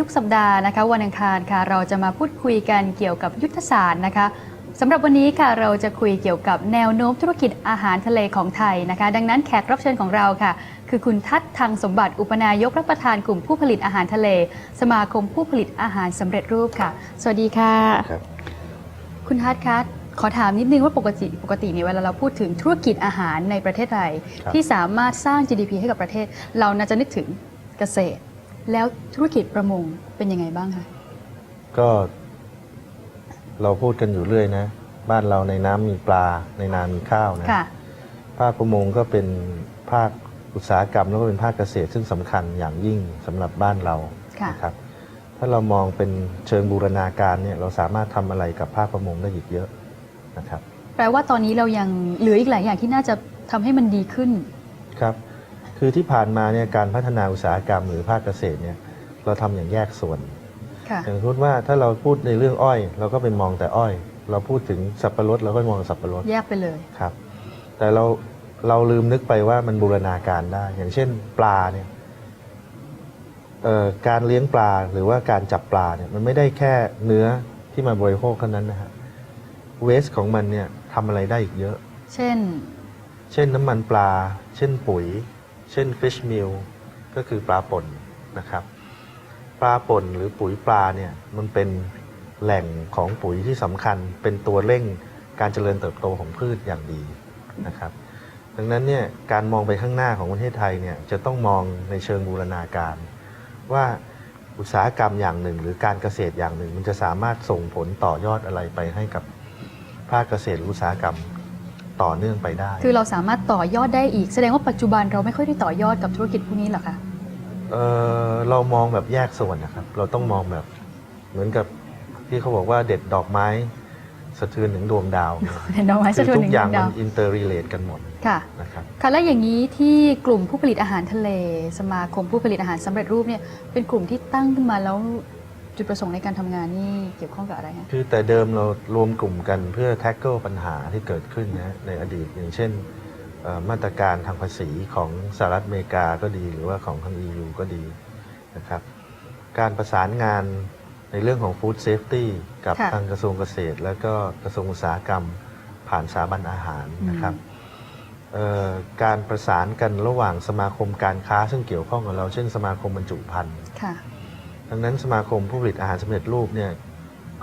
ทุกสัปดาห์นะคะ วันอังคารค่ะ เราจะมาพูดคุยกันเกี่ยวกับยุทธศาสตร์นะคะสำหรับวันนี้ค่ะเราจะคุยเกี่ยวกับแนวโน้มธุรกิจอาหารทะเลของไทยนะคะ ดังนั้นแขกรับเชิญของเราค่ะ คือคุณทัศน์ทางสมบัติอุปนายกรับประธานกลุ่มผู้ผลิตอาหารทะเล สมาคมผู้ผลิตอาหารสำเร็จรูปค่ะ สวัสดีค่ะครับคุณทัศน์คะขอถามนิดนึงว่าปกติปกติเนี่ยเวลาเราพูดถึงธุรกิจอาหารในประเทศไทยครับที่สามารถสร้าง GDP ให้กับประเทศ เราน่าจะนึกถึงเกษตร แล้วธุรกิจประมงเป็นยังไงบ้างคะ ก็เราพูดกันอยู่เรื่อยนะ บ้านเราในน้ำมีปลาในนามีข้าวนะค่ะ ภาคประมงก็เป็นภาคอุตสาหกรรมแล้วก็เป็นภาคเกษตรซึ่งสำคัญอย่างยิ่งสำหรับบ้านเราค่ะ นะครับถ้าเรามองเป็นเชิงบูรณาการเนี่ยเราสามารถทำอะไรกับภาคประมงได้อีกเยอะนะครับแปลว่าตอนนี้เรายังเหลืออีกหลายอย่างที่น่าจะทำให้มันดีขึ้น ครับ คือที่ผ่านมาเนี่ยการพัฒนาอุตสาหกรรมหรือภาคเกษตรเนี่ยเราทำอย่างแยกส่วนค่ะอย่างสมมติว่าถ้าเราพูดในเรื่องอ้อย เราก็ไปมองแต่อ้อย เราพูดถึงสับปะรดเราก็มองสับปะรดแยกไปเลยครับ แต่เราเราลืมนึกไปว่ามันบูรณาการได้ อย่างเช่นปลาเนี่ยเอ่อการเลี้ยงปลาหรือว่าการจับปลาเนี่ยมันไม่ได้แค่เนื้อที่มาบริโภคเท่านั้นนะฮะเวสของมันเนี่ยทำอะไรได้อีกเยอะ เช่น เช่นน้ำมันปลา เช่นปุ๋ย เช่น fish meal ก็คือปลาป่นนะครับ ปลาป่นหรือปุ๋ยปลาเนี่ยมันเป็นแหล่งของปุ๋ยที่สำคัญเป็นตัวเร่งการเจริญเติบโตของพืชอย่างดีนะครับ ดังนั้นเนี่ยการมองไปข้างหน้าของประเทศไทยเนี่ยจะต้องมองในเชิงบูรณาการ ว่าอุตสาหกรรมอย่างหนึ่ง หรือการเกษตรอย่างหนึ่ง มันจะสามารถส่งผลต่อยอดอะไรไปให้กับภาคเกษตรอุตสาหกรรม ต่อเนื่องไปได้ คือเราสามารถต่อยอดได้อีก แสดงว่าปัจจุบันเราไม่ค่อยได้ต่อยอดกับธุรกิจพวกนี้เหรอคะเอ่อเรามองแบบแยกส่วนนะครับ เราต้องมองแบบเหมือนกับที่เขาบอกว่าเด็ดดอกไม้สะเทือนถึงดวงดาวเห็นดอกไม้คืสะเทือนทุหนึ่กงอย่างดามัวนอินเตอร์รีเลทกันหมดค่ะนะครับค่ะแล้วอย่างนี้ที่กลุ่มผู้ผลิตอาหารทะเล สมาคมผู้ผลิตอาหารสำเร็จรูปเนี่ยเป็นกลุ่มที่ตั้งขึ้นมาแล้ว จุดประสงค์ในการทำงานนี่เกี่ยวข้องกับอะไรคะคือแต่เดิมเรารวมกลุ่มกันเพื่อแท็กเกิลปัญหาที่เกิดขึ้นนะในอดีตอย่างเช่นเอ่อมาตรการทางภาษีของสหรัฐอเมริกาก็ดีหรือว่าของทาง EU ก็ดีนะครับการประสานงานในเรื่องของ Food Safety กับค่ะทางกระทรวงเกษตร และก็กระทรวงอุตสาหกรรม ผ่านสถาบันอาหารนะครับเอ่อการประสานกันระหว่างสมาคมการค้าซึ่งเกี่ยวข้องกับเราเช่นสมาคมบรรจุภัณฑ์ ค่ะ ดังนั้นสมาคมผู้ผลิตอาหารสำเร็จรูปเนี่ย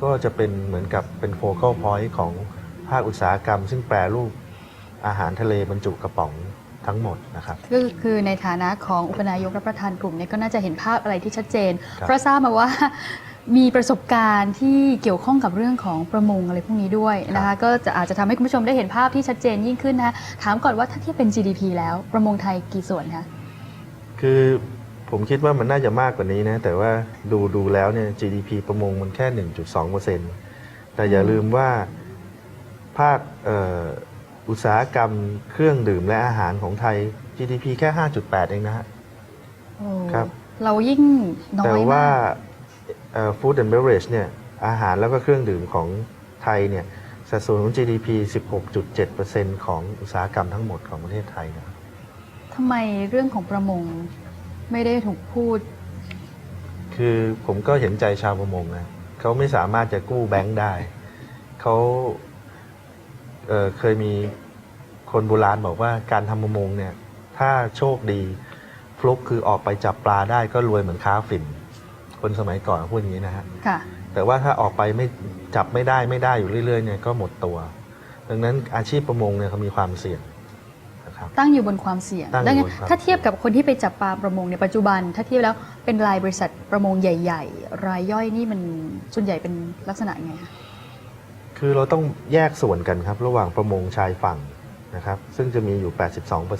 ก็จะเป็นเหมือนกับเป็นโฟกัสพอยต์ของภาคอุตสาหกรรม ซึ่งแปรรูปอาหารทะเลบรรจุกระป๋องทั้งหมดนะครับก็คือในฐานะของอุปนายกรับประธานกลุ่มเนี่ยก็น่าจะเห็นภาพอะไรที่ชัดเจนครับเพราะทราบมาว่ามีประสบการณ์ที่เกี่ยวข้องกับเรื่องของประมงอะไรพวกนี้ด้วยนะคะก็จะอาจจะทำให้คุณผู้ชมได้เห็นภาพที่ชัดเจนยิ่งขึ้นนะคะถามก่อนว่าถ้าเทียบเป็น GDP แล้วประมงไทยกี่ส่วนคะคือ ผมคิดว่ามันน่าจะมากกว่านี้นะ แต่ว่าดูดูแล้วเนี่ย GDP ประมงมันแค่ 1.2%แต่อย่าลืมว่าภาคเอ่ออุตสาหกรรมเครื่องดื่มและอาหารของไทย GDP แค่ 5.8 เองนะฮะโอ้ครับ เรายิ่งน้อแต่ยว่ามากฟู้ดแอนด์เบเรจเนี่ย อาหารแล้วก็เครื่องดื่มของไทยเนี่ย สัดส่วนของ GDP 16.7%ของอุตสาหกรรมทั้งหมดของประเทศไทยนะครับทำไมเรื่องของประมง ไม่ได้ถูกพูด คือผมก็เห็นใจชาวประมงนะเขาไม่สามารถจะกู้แบงค์ได้ เขาเอ่อเคยมีคนโบราณบอกว่าการทำประมงเนี่ย ถ้าโชคดีฟลุกคือออกไปจับปลาได้ก็รวยเหมือนค้าฝิ่น คนสมัยก่อนพูดอย่างนี้นะฮะค่ะแต่ว่าถ้าออกไปไม่จับไม่ได้ไม่ได้อยู่เรื่อยๆเนี่ยก็หมดตัว ดังนั้นอาชีพประมงเนี่ยเขามีความเสี่ยง นะครับ ตั้งอยู่บนความเสี่ยงตั้งอยู่ดังนั้นบนความถ้าเทียบกับคนที่ไปจับปลาประมงในปัจจุบัน ถ้าเทียบแล้วเป็นรายบริษัทประมงใหญ่ ๆ รายย่อยนี่มันส่วนใหญ่เป็นลักษณะยังไงคะ คือเราต้องแยกส่วนกันครับ ระหว่างประมงชายฝั่งนะครับ ซึ่งจะมีอยู่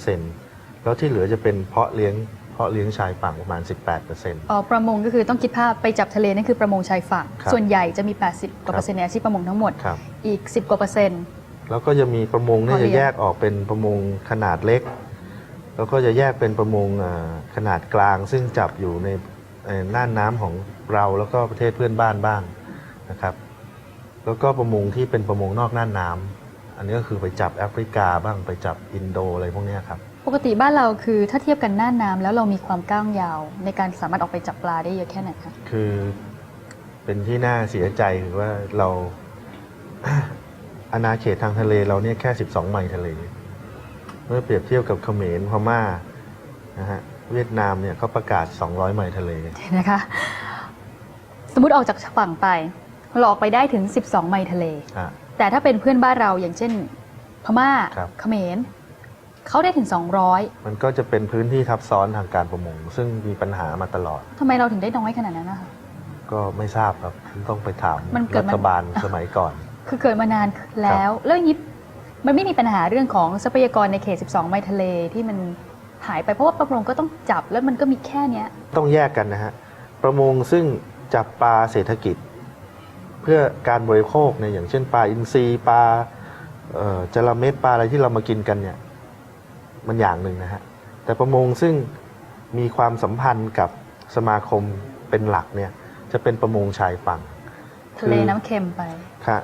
82%แล้วที่เหลือจะเป็นเพาะเลี้ยงเพาะเลี้ยงชายฝั่งประมาณ 18%อ๋อประมงก็คือต้องคิดภาพไปจับทะเลนั่นคือประมงชายฝั่ง ครับส่วนใหญ่จะมี 80 กว่าเปอร์เซ็นต์ในอาชีพประมงทั้งหมด ครับ อีก 10 กว่าเปอร์เซ็นต์ แล้วก็จะมีประมงเนี่ยเพาะเลี้จะยง แยกออกเป็นประมงขนาดเล็ก แล้วก็จะแยกเป็นประมงอ่าขนาดกลาง ซึ่งจับอยู่ในเอ่อน่านน้ำของเราแล้วก็ประเทศเพื่อนบ้านบ้างนะครับ แล้วก็ประมงที่เป็นประมงนอกน่านน้ำอันนี้ก็คือไปจับแอฟริกาบ้างไปจับอินโดอะไรพวกเนี้ยครับ ปกติบ้านเราคือถ้าเทียบกันหน้าน้ำแล้วเรามีความก้างยาว ในการสามารถออกไปจับปลาได้เยอะแค่ไหนคะ คือเป็นที่น่าเสียใจคือว่าเรา อาณาเขตทางทะเลเราเนี่ยแค่ 12 ไมล์ทะเล เมื่อเปรียบเทียบกับเขมรพม่านะฮะเวียดนามเนี่ยเขาประกาศ 200 ไมล์ทะเลนะคะ สมมติออกจากฝั่งไปเราออกไปได้ถึง 12 ไมล์ทะเลอะแต่ถ้าเป็นเพื่อนบ้านเราอย่างเช่น พม่าครับเขมรเขาได้ถึง 200 มันก็จะเป็นพื้นที่ทับซ้อนทางการประมง ซึ่งมีปัญหามาตลอดทำไมเราถึงได้น้อยขนาดนั้นนะคะก็ไม่ทราบครับต้องไปถามมันเกิรัดมันฐบาลสมัยก่อน คือเกิดมานานแล้ว แล้วอย่างนี้มันไม่มีปัญหาเรื่องของทรัพยากรในเขต 12 ไมล์ทะเลที่มันหายไปเพราะว่าประมงก็ต้องจับแล้วมันก็มีแค่เนี้ย ต้องแยกกันนะฮะ ประมงซึ่งจับปลาเศรษฐกิจ เพื่อการบริโภคเนี่ยอย่างเช่นปลาอินทรีปลาเอ่อจระเม็ดปลาอะไรที่เรามากินกันเนี่ยมันอย่างหนึ่งนะฮะ แต่ประมงซึ่งมีความสัมพันธ์กับสมาคมเป็นหลักเนี่ยจะเป็นประมงชายฝั่งทะเลน้ำเค็มไปค่ะ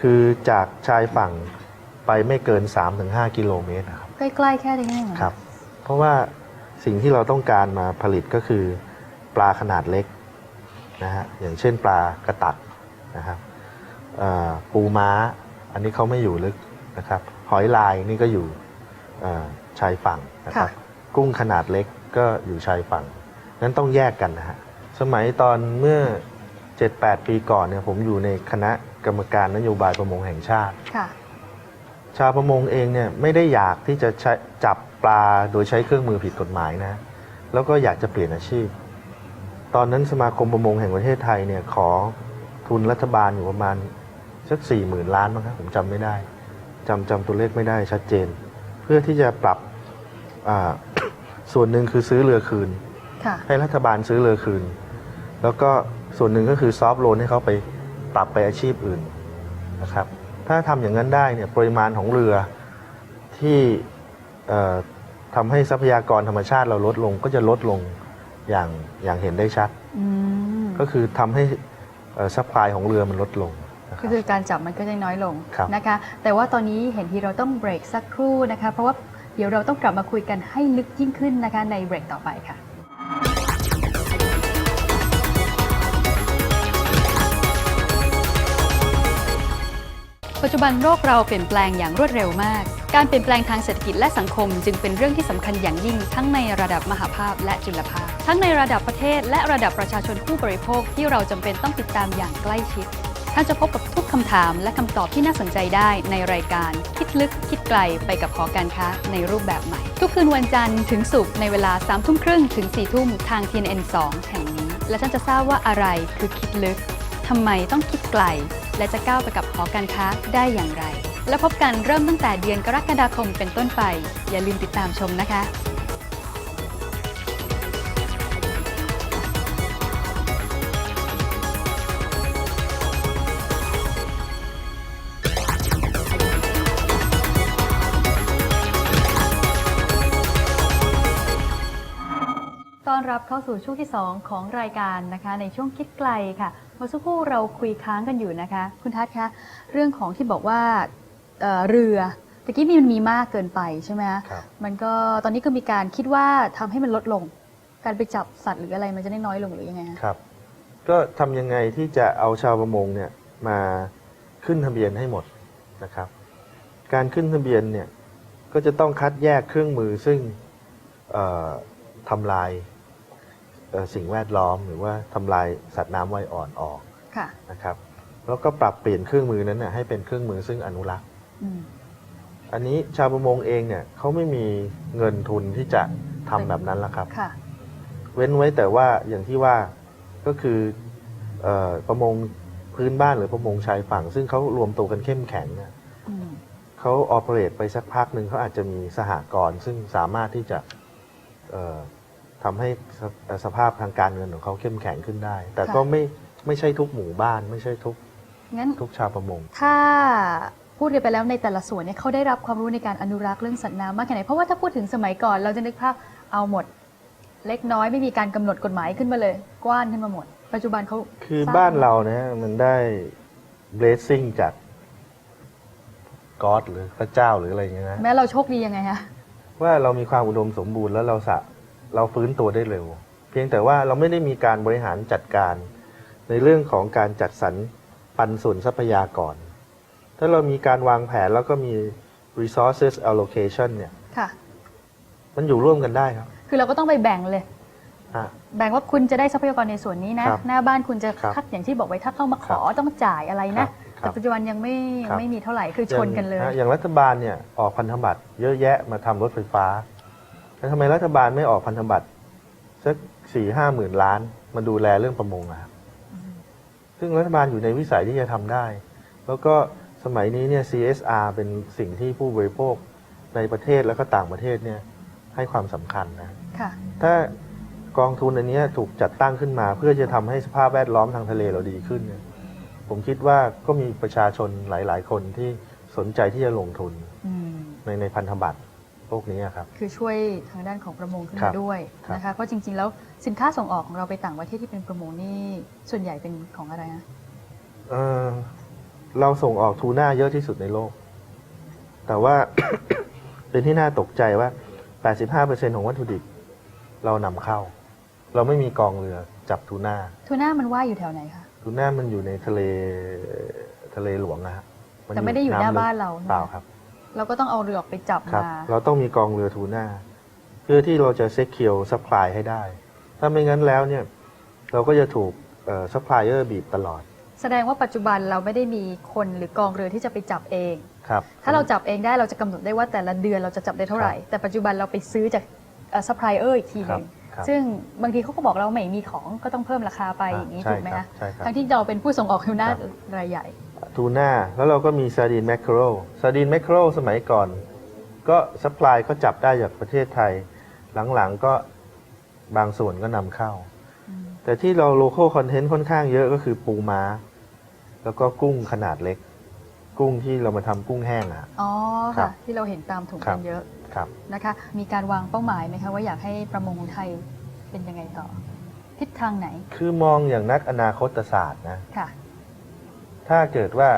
คือจากชายฝั่งไปไม่เกิน 3-5 กิโลเมตรนะครับ ใกล้ ๆ แค่นี้เองเหอครับ เพราะว่าสิ่งที่เราต้องการมาผลิตก็คือปลาขนาดเล็กนะฮะอย่างเช่นปลากระตักนะครับเอ่อปูม้า อันนี้เขาไม่อยู่ลึกนะครับ หอยลายนี่ก็อยู่เอ่อชายฝั่งนะครับ กุ้งขนาดเล็กก็อยู่ชายฝั่งนั้นต้องแยกกันนะฮะสมัยตอนเมื่อ 7-8 ปีก่อนเนี่ยผมอยู่ในคณะกรรมการนโยบายประมงแห่งชาติ ค่ะ ชาวประมงเองเนี่ยไม่ได้อยากที่จะใช้จับปลาโดยใช้เครื่องมือผิดกฎหมายนะ แล้วก็อยากจะเปลี่ยนอาชีพ ตอนนั้นสมาคมประมงแห่งประเทศไทยเนี่ยขอทุนรัฐบาลอยู่ประมาณสักสี่หมื่นล้านมั้งครับผมจำไม่ได้จำจำตัวเลขไม่ได้ชัดเจน เพื่อที่จะปรับอ่าส่วนหนึ่งคือซื้อเรือคืน ค่ะ ให้รัฐบาลซื้อเรือคืน แล้วก็ ส่วนหนึ่งก็คือซอฟต์โลนให้เขาไปปรับไปอาชีพอื่นนะครับ ถ้าทำอย่างนั้นได้เนี่ยปริมาณของเรือที่เอ่อทำให้ทรัพยากรธรรมชาติเราลดลงก็จะลดลงอย่างอย่างเห็นได้ชัดอืมก็คือทำให้ซัพพลายของเรือมันลดลงนะคก็รับคือการจับมันก็จะน้อยลงครับนะคะ แต่ว่าตอนนี้เห็นที่เราต้องเบรกสักครู่นะคะ เพราะว่าเดี๋ยวเราต้องกลับมาคุยกันให้ลึกยิ่งขึ้นนะคะในเบรกต่อไปค่ะ ปัจจุบันโลกเราเปลี่ยนแปลงอย่างรวดเร็วมาก การเปลี่ยนแปลงทางเศรษฐกิจและสังคม จึงเป็นเรื่องที่สำคัญอย่างยิ่ง ทั้งในระดับมหาภาพและจุลภาค ทั้งในระดับประเทศและระดับประชาชนผู้บริโภคที่เราจำเป็นต้องติดตามอย่างใกล้ชิด ท่านจะพบกับทุกคำถามและคำตอบที่น่าสนใจได้ในรายการ คิดลึกคิดไกลไปกับหอการค้าในรูปแบบใหม่ ทุกคืนวันจันทร์ถึงศุกร์ในเวลา3ทุ่มครึ่งถึง4ทุ่มทาง TNN 2 แห่งนี้ และท่านจะทราบว่าอะไรคือคิดลึกทำไมต้องคิดไกล และจะก้าวไปกับหอการค้าได้อย่างไร และพบกันเริ่มตั้งแต่เดือนกรกฎาคมเป็นต้นไป อย่าลืมติดตามชมนะคะต้อนรับเข้าสู่ช่วงที่ 2 ของรายการนะคะ ในช่วงคิดไกลค่ะ มื่อสักครู่เราคุยค้างกันอยู่นะคะ คุณทัศน์คะเรื่องของที่บอกว่าเอ่อเรือตะกี้นี่มันมีมากเกินไปใช่ไหมคะครับ มันก็ตอนนี้ก็มีการคิดว่าทำให้มันลดลง การไปจับสัตว์หรืออะไรมันจะได้น้อยลงหรือยังไงคะครับ ก็ทำยังไงที่จะเอาชาวประมงเนี่ยมาขึ้นทะเบียนให้หมดนะครับ การขึ้นทะเบียนเนี่ยก็จะต้องคัดแยกเครื่องมือซึ่งเอ่อทำลายเอ่อ สิ่งแวดล้อมหรือว่าทำลายสัตว์น้ำว่ายอ่อนออกค่ะนะครับ แล้วก็ปรับเปลี่ยนเครื่องมือนั้นนะให้เป็นเครื่องมือซึ่งอนุรักษ์อืมอันนี้ชาวประมงเองเนี่ยเขาไม่มีเงินทุนที่จะทำแบบนั้นละครับค่ะเว้นไว้แต่ว่าอย่างที่ว่าก็คือเออประมงพื้นบ้านหรือประมงชายฝั่ง ซึ่งเขารวมตัวกันเข้มแข็งเนี่ยอืมเขาออเปเรตไปสักพักหนึ่งเขาอาจจะมีสหกรณ์ซึ่งสามารถที่จะเอ่อ ทำให้สเอ่อสภาพทางการเงินของเขาเข้มแข็งขึ้นได้ แต่ก็ไม่ไม่ใช่ทุกหมู่บ้าน ไม่ใช่ทุกงั้นทุกชาวประมง ถ้าพูดกันไปแล้วในแต่ละส่วนเนี่ยเขาได้รับความรู้ในการอนุรักษ์เรื่องสัตว์น้ำมากแค่ไหน เพราะว่าถ้าพูดถึงสมัยก่อนเราจะนึกภาพเอาหมด เล็กน้อยไม่มีการกำหนดกฎหมายขึ้นมาเลย กว้านขึ้นมาหมด ปัจจุบันเขาคือสงบ้านเราเนี่ยมันได้ blessing จากก็อดหรือพระเจ้าหรืออะไรอย่างเงี้ยนะ แม้เราโชคดียังไงคะว่าเรามีความอุดมสมบูรณ์แล้วเราสะ เราฟื้นตัวได้เร็ว เพียงแต่ว่าเราไม่ได้มีการบริหารจัดการ ในเรื่องของการจัดสรรปันส่วนทรัพยากร ถ้าเรามีการวางแผนแล้วก็มี resources allocation เนี่ยค่ะ มันอยู่ร่วมกันได้ครับ คือเราก็ต้องไปแบ่งเลย อะ แบ่งว่าคุณจะได้ทรัพยากรในส่วนนี้นะ ครับหน้าบ้านคุณจะครับคัดอย่างที่บอกไว้ถ้าเข้ามาขอต้องจ่ายอะไรนะ ครับแต่ปัจจุบันยังไม่ยัครังบไม่มีเท่าไหร่คือชนกันเลย อย่างะอย่างรัฐบาลเนี่ยออกพันธบัตรเยอะแยะมาทำรถไฟฟ้า แล้วทำไมรัฐบาลไม่ออกพันธบัตรสักสี่ห้าหมื่นล้านมาดูแลเรื่องประมงอะครับซึ่งรัฐบาลอยู่ในวิสัยที่จะทำได้ แล้วก็สมัยนี้เนี่ย CSR เป็นสิ่งที่ผู้บริโภคในประเทศแล้วก็ต่างประเทศเนี่ยให้ความสำคัญนะค่ะถ้ากองทุนอันเนี้ยถูกจัดตั้งขึ้นมา เพื่อจะทำให้สภาพแวดล้อมทางทะเลเราดีขึ้นเนี่ยผมคิดว่าก็มีประชาชนหลาย ๆ คนที่สนใจที่จะลงทุนอืมในในพันธบัตร พวกนี้ครับ คือช่วยทางด้านของประมงขึ้นครัมาบด้วยครับ นะคะ เพราะจริงๆ แล้วสินค้าส่งออกของเราไปต่างประเทศที่เป็นประมงนี่ส่วนใหญ่เป็นของอะไรนะเอ่อเราส่งออกทูน่าเยอะที่สุดในโลก แต่ว่า เป็นที่น่าตกใจว่า 85%ของวัตถุดิบเรานำเข้า เราไม่มีกองเรือจับทูน่า ทูน่ามันว่ายอยู่แถวไหนคะทูน่ามันอยู่ในทะเลทะเลหลวงนะฮะนแต่ไม่ได้อยู่หน้าลึกบ้านเราเปล่าครับ เราก็ต้องเอาเรือออกไปจับครับ มา เราต้องมีกองเรือทูน่าเพื่อที่เราจะเซ็กเคียวซัพพลายให้ได้ ถ้าไม่งั้นแล้วเนี่ยเราก็จะถูกซัพพลายเออร์บีบตลอดแสดงว่าปัจจุบันเราไม่ได้มีคนหรือกองเรือที่จะไปจับเอง ครับ ถ้าเราจับเองได้เราจะกำหนดได้ว่าแต่ละเดือนเราจะจับได้เท่าไหร่ แต่ปัจจุบันเราไปซื้อจากซัพพลายเออร์อีกทีหครันึบงครับซึ่งบางทีเขาก็บอกเราไม่มีของก็ต้องเพิ่มราคาไปอ่าอย่างนี้ใช่ถูกไหมครัคะบใช่ครับทั้งที่เราเป็นผู้ส่งออกทูน่าครับ รายใหญ่ ทูน่าแล้วเราก็มีซาดีนแมคเคโรซาดีนแมคเคโรสมัยก่อน ก็ซัพพลายก็จับได้จากประเทศไทย หลังๆก็บางส่วนก็นำเข้า แต่ที่เราโล c a l คอนเทนต์ค่อนข้างเยอะก็คือปูม้า แล้วก็กุ้งขนาดเล็ก กุ้งที่เรามาทำกุ้งแห้งอะอ๋อครัค่ะบที่เราเห็นตามถุงครักับนเยอะครับนะคะ มีการวางเป้าหมายไหมคะว่าอยากให้ประมงของไทยเป็นยังไงต่อ ทิศทางไหน คือมองอย่างนักอนาคตศาสตร์นะค่ะ ถ้าเกิดว่า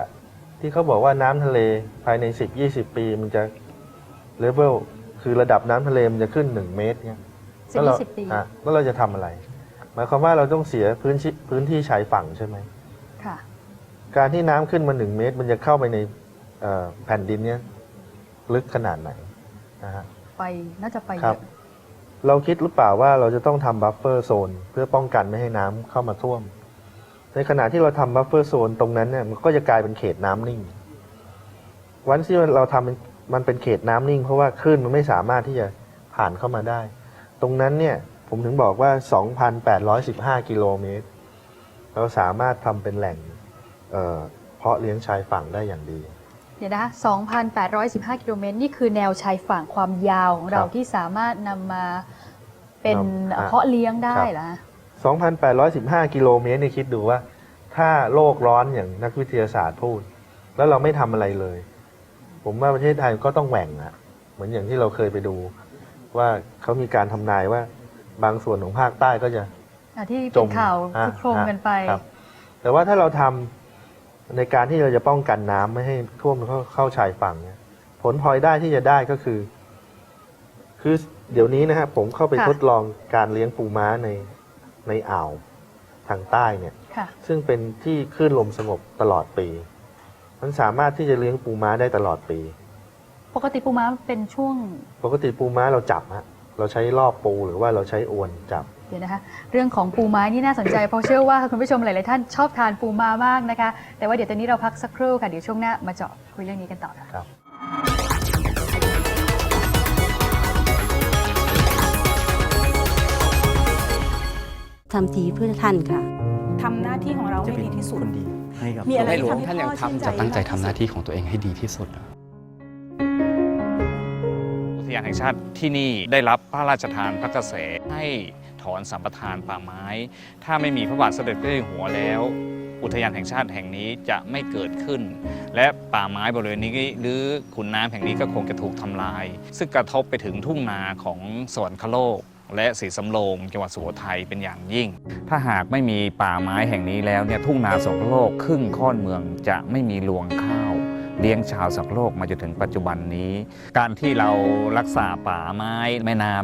ที่เขาบอกว่าน้ำทะเลภายใน 10-20 ปี มันจะเลเวลคือระดับน้ำทะเลมันจะขึ้น 1 เมตรเนี่ยสิบแล้วเรายี่สิบปีอะแล้วเราจะทำอะไร หมายความว่าเราต้องเสียพื้นที่พื้นที่ชายฝั่งใช่ไหมค่ะ การที่น้ำขึ้นมา1เมตร มันจะเข้าไปในเอ่อแผ่นดินเนี่ยลึกขนาดไหนนะฮะไปน่าจะไปครัเยบอะเราคิดหรือเปล่าว่าเราจะต้องทำบัฟเฟอร์โซน เพื่อป้องกันไม่ให้น้ำเข้ามาท่วม ในขณะที่เราทำบัฟเฟอร์โซนตรงนั้นเนี่ยมันก็จะกลายเป็นเขตน้ำนิ่ง วันที่เราทำเป็นมันเป็นเขตน้ำนิ่ง เพราะว่าคลื่นมันไม่สามารถที่จะผ่านเข้ามาได้ ตรงนั้นเนี่ยผมถึงบอกว่า 2,815 กิโลเมตร เราสามารถทำเป็นแหล่งเอ่อเพาะเลี้ยงชายฝั่งได้อย่างดีเดี๋ยวนะคะ2,815 กิโลเมตร นี่คือแนวชายฝั่งความยาวของเราครับที่สามารถนำมาเป็นครับเพาะเลี้ยงได้ครับเหรอคะ 2,815 กิโลเมตรเนี่ยคิดดูว่า ถ้าโลกร้อนอย่างนักวิทยาศาสตร์พูด แล้วเราไม่ทำอะไรเลย ผมว่าประเทศไทยก็ต้องแหว่งอะเหมือนอย่างที่เราเคยไปดู ว่าเขามีการทำนายว่าบางส่วนของภาคใต้ก็จะ อะที่จเป็นมข่าวอะที่โครงกันไป ครับ แต่ว่าถ้าเราทำในการที่เราจะป้องกันน้ำไม่ให้ท่วมเข้าเข้าชายฝั่งเนี่ยผลพลอยได้ที่จะได้ก็คือ คือเดี๋ยวนี้นะครับผมเข้าไปค่ะ ทดลองการเลี้ยงปูม้าใน ในอ่าวทางใต้เนี่ยค่ะ ซึ่งเป็นที่คลื่นลมสงบตลอดปี มันสามารถที่จะเลี้ยงปูม้าได้ตลอดปี ปกติปูม้าเป็นช่วง ปกติปูม้าเราจับฮะเราใช้รอบปูหรือว่าเราใช้อวนจับ เดี๋ยวนะคะ เรื่องของปูม้านี่น่าสนใจ เพราะเชื่อว่าคุณผู้ชมหลาย ๆ ท่านชอบทานปูม้ามากนะคะ แต่ว่าเดี๋ยวตอนนี้เราพักสักครู่ค่ะ เดี๋ยวช่วงหน้ามาเจาะคุยเรื่องนี้กันต่อค่ะ ครับ ทำดีเพื่อท่านค่ะ ทำหน้าที่ของเราให้ดีที่สุด คนดีให้กับ มีอะไรในหลวงที่ท่านยังพ่อชื่นทำจะใจตั้งใจมากที่ทำหน้าสุดที่ของตัวเองให้ดีที่สุดอะอุทยานแห่งชาติที่นี่ได้รับพระราชทานพระกระแสให้ถอนสัมปทานป่าไม้ ถ้าไม่มีพระบาทสมเด็จพระเจ้าอยู่หัวแล้ว อุทยานแห่งชาติแห่งนี้จะไม่เกิดขึ้น และป่าไม้บริเวณนี้หรือขุนน้ำแห่งนี้ก็คงจะถูกทำลาย ซึ่งกระทบไปถึงทุ่งนาของสวรรคโลก และศรีสำโรงจังหวัดสุโขทัยเป็นอย่างยิ่ง ถ้าหากไม่มีป่าไม้แห่งนี้แล้วเนี่ยทุ่งนาสักโลกครึ่งค่อนเมืองจะไม่มีรวงข้าวเลี้ยงชาวสักโลกมาจนถึงปัจจุบันนี้ การที่เรารักษาป่าไม้แม่น้ำ